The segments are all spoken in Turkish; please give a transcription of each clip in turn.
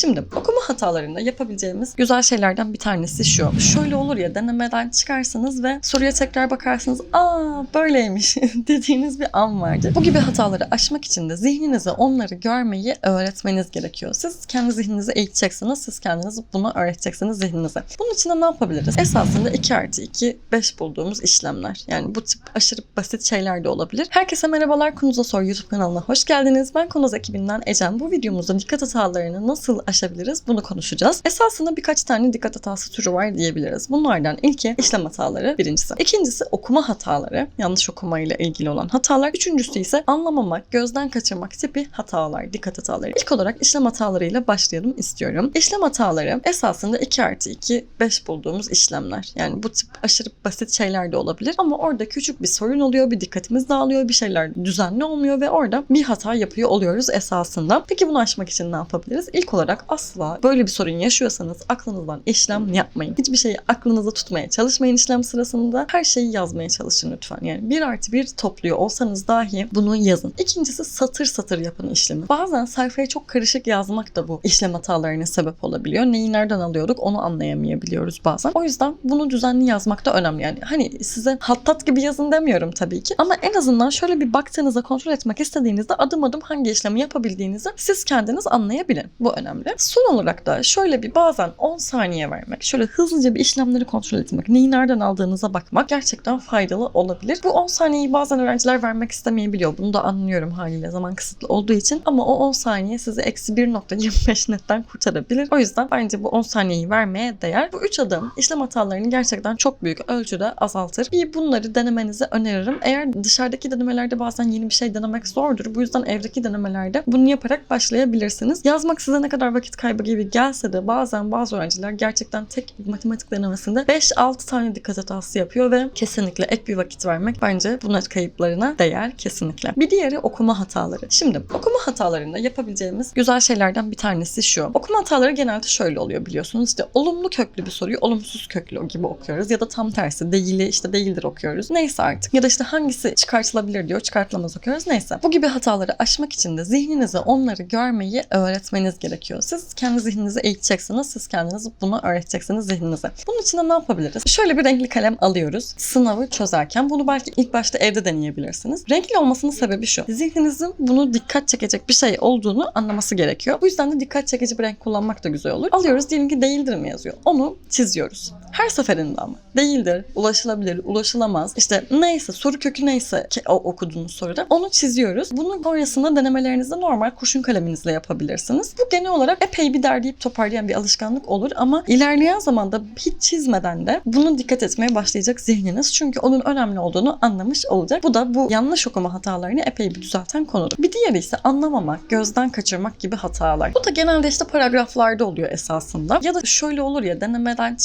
Şimdi okuma hatalarında yapabileceğimiz güzel şeylerden bir tanesi şu. Şöyle olur ya denemeden çıkarsınız ve soruya tekrar bakarsınız. Aa böyleymiş dediğiniz bir an vardır. Bu gibi hataları aşmak için de zihninize onları görmeyi öğretmeniz gerekiyor. Siz kendi zihninizi eğiteceksiniz. Siz kendiniz bunu öğreteceksiniz zihninize. Bunun için de ne yapabiliriz? Esasında 2 artı 2 5 bulduğumuz işlemler. Yani bu tip aşırı basit şeyler de olabilir. Herkese merhabalar. Konuza Sor YouTube kanalına hoş geldiniz. Ben Konuz ekibinden Ecem. Bu videomuzda dikkat hatalarını nasıl aşabiliriz bunu konuşacağız. Esasında birkaç tane dikkat hatası türü var diyebiliriz. Bunlardan ilki işlem hataları birincisi. İkincisi okuma hataları. Yanlış okumayla ilgili olan hatalar. Üçüncüsü ise anlamamak, gözden kaçırmak tipi hatalar, dikkat hataları. İlk olarak işlem hatalarıyla başlayalım istiyorum. İşlem hataları esasında 2 artı 2 5 bulduğumuz işlemler. Yani bu tip aşırı basit şeyler de olabilir ama orada küçük bir sorun oluyor, bir dikkatimiz dağılıyor, bir şeyler düzenli olmuyor ve orada bir hata yapıyor oluyoruz esasında. Peki bunu aşmak için ne yapabiliriz? İlk olarak asla böyle bir sorun yaşıyorsanız aklınızdan işlem yapmayın. Hiçbir şeyi aklınıza tutmaya çalışmayın işlem sırasında. Her şeyi yazmaya çalışın lütfen. Yani bir artı bir topluyor olsanız dahi bunu yazın. İkincisi satır satır yapın işlemi. Bazen sayfayı çok karışık yazmak da bu işlem hatalarına sebep olabiliyor. Neyi nereden alıyorduk onu anlayamayabiliyoruz bazen. O yüzden bunu düzenli yazmak da önemli. Yani hani size hattat gibi yazın demiyorum tabii ki. Ama en azından şöyle bir baktığınızda kontrol etmek istediğinizde adım adım hangi işlemi yapabildiğinizi siz kendiniz anlayabilin. Bu önemli. Son olarak da şöyle bir bazen 10 saniye vermek, şöyle hızlıca bir işlemleri kontrol etmek, neyi nereden aldığınıza bakmak gerçekten faydalı olabilir. Bu 10 saniyeyi bazen öğrenciler vermek istemeyebiliyor. Bunu da anlıyorum haliyle zaman kısıtlı olduğu için. Ama o 10 saniye sizi eksi 1.25 netten kurtarabilir. O yüzden bence bu 10 saniyeyi vermeye değer. Bu 3 adım işlem hatalarını gerçekten çok büyük ölçüde azaltır. Bir bunları denemenizi öneririm. Eğer dışarıdaki denemelerde bazen yeni bir şey denemek zordur. Bu yüzden evdeki denemelerde bunu yaparak başlayabilirsiniz. Yazmak size ne kadar vakit kaybı gibi gelse de bazen bazı öğrenciler gerçekten tek bir matematik denemesinde 5-6 tane dikkat hatası yapıyor ve kesinlikle ek bir vakit vermek bence bunlar kayıplarına değer kesinlikle. Bir diğeri okuma hataları. Şimdi okuma hatalarında yapabileceğimiz güzel şeylerden bir tanesi şu. Okuma hataları genelde şöyle oluyor biliyorsunuz. İşte olumlu köklü bir soruyu olumsuz köklü gibi okuyoruz ya da tam tersi değili işte değildir okuyoruz. Neyse artık. Ya da işte hangisi çıkartılabilir diyor çıkartılamaz okuyoruz. Neyse. Bu gibi hataları aşmak için de zihninize onları görmeyi öğretmeniz gerekiyor. Siz kendi zihninizi eğiteceksiniz. Siz kendiniz bunu öğreteceksiniz zihninize. Bunun için de ne yapabiliriz? Şöyle bir renkli kalem alıyoruz. Sınavı çözerken bunu belki ilk başta evde deneyebilirsiniz. Renkli olmasının sebebi şu. Zihninizin bunu dikkat çekecek bir şey olduğunu anlaması gerekiyor. Bu yüzden de dikkat çekici bir renk kullanmak da güzel olur. Alıyoruz diyelim ki değildir mi yazıyor. Onu çiziyoruz. Her seferinde ama. Değildir, ulaşılabilir, ulaşılamaz. İşte neyse soru kökü neyse ki o okuduğunuz soruda onu çiziyoruz. Bunun sonrasında denemelerinizde normal kurşun kaleminizle yapabilirsiniz. Bu genel olarak epey bir derleyip toparlayan bir alışkanlık olur ama ilerleyen zamanda hiç çizmeden de bunu dikkat etmeye başlayacak zihniniz. Çünkü onun önemli olduğunu anlamış olacak. Bu da bu yanlış okuma hatalarını epey bir düzelten konudur. Bir diğeri ise anlamamak, gözden kaçırmak gibi hatalar. Bu da genelde işte paragraflarda oluyor esasında. Ya da şöyle olur ya denemeden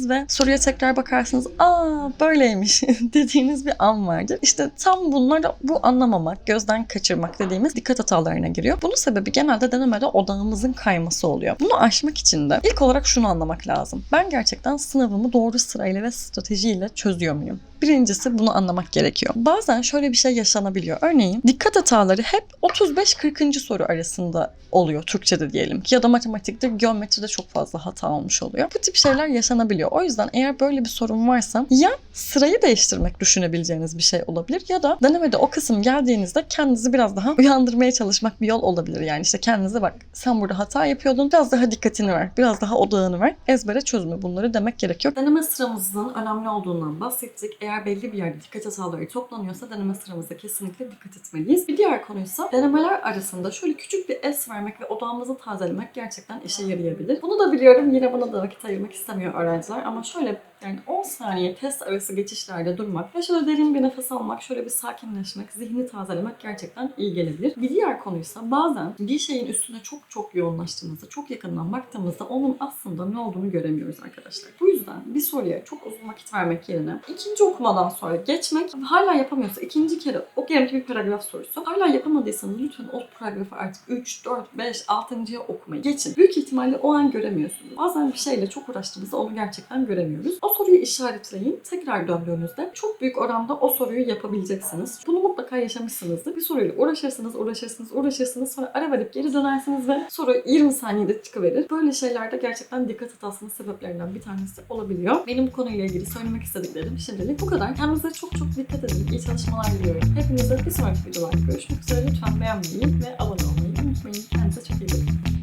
çıkarsınız ve soruya tekrar bakarsınız. Aa böyleymiş dediğiniz bir an vardır. İşte tam bunlar bu anlamamak, gözden kaçırmak dediğimiz dikkat hatalarına giriyor. Bunun sebebi genelde denemede odağımızın kayması oluyor. Bunu aşmak için de ilk olarak şunu anlamak lazım. Ben gerçekten sınavımı doğru sırayla ve stratejiyle çözüyor muyum? Birincisi bunu anlamak gerekiyor. Bazen şöyle bir şey yaşanabiliyor. Örneğin dikkat hataları hep 35-40. soru arasında oluyor Türkçe'de diyelim ki ya da matematikte, geometride çok fazla hata olmuş oluyor. Bu tip şeyler yaşanabiliyor. O yüzden eğer böyle bir sorun varsa ya sırayı değiştirmek düşünebileceğiniz bir şey olabilir ya da denemede o kısım geldiğinizde kendinizi biraz daha uyandırmaya çalışmak bir yol olabilir. Yani işte kendinize bak sen burada hata yapıyordun biraz daha dikkatini ver, biraz daha odağını ver, ezbere çözme bunları demek gerekiyor. Deneme sıramızın önemli olduğundan bahsettik. Eğer belli bir yerde dikkat hataları toplanıyorsa deneme sıramızda kesinlikle dikkat etmeliyiz. Bir diğer konuysa denemeler arasında şöyle küçük bir es vermek ve odağımızı tazelemek gerçekten işe yarayabilir. Bunu da biliyorum yine buna da vakit ayırmak istemiyor öğrenciler ama şöyle yani 10 saniye test arası geçişlerde durmak ve şöyle derin bir nefes almak, şöyle bir sakinleşmek, zihni tazelemek gerçekten iyi gelebilir. Bir diğer konuysa bazen bir şeyin üstüne çok çok yoğunlaştığımızda, çok yakından baktığımızda onun aslında ne olduğunu göremiyoruz arkadaşlar. Bu yüzden bir soruya çok uzun vakit vermek yerine ikinci okumadan sonra geçmek hala yapamıyorsa ikinci kere o diyelim ki bir paragraf sorusu. Hala yapamadıysanız lütfen o paragrafı artık 3, 4, 5, 6.ya okumayı geçin. Büyük ihtimalle o an göremiyorsunuz. Bazen bir şeyle çok uğraştığımızda onu gerçekten göremiyoruz. O soruyu işaretleyin. Tekrar döndüğünüzde çok büyük oranda o soruyu yapabileceksiniz. Bunu mutlaka yaşamışsınızdır. Bir soruyla uğraşırsınız, uğraşırsınız, uğraşırsınız. Sonra ara verip geri dönersiniz ve soru 20 saniyede çıkıverir. Böyle şeylerde gerçekten dikkat hatasının sebeplerinden bir tanesi olabiliyor. Benim bu konuyla ilgili söylemek istediklerim şimdilik bu kadar. Kendinize çok çok dikkat edin. İyi çalışmalar diliyorum. Hepinize bir sonraki videolarda görüşmek üzere. Lütfen beğenmeyi ve abone olmayı unutmayın. Kendinize çok iyi bakın.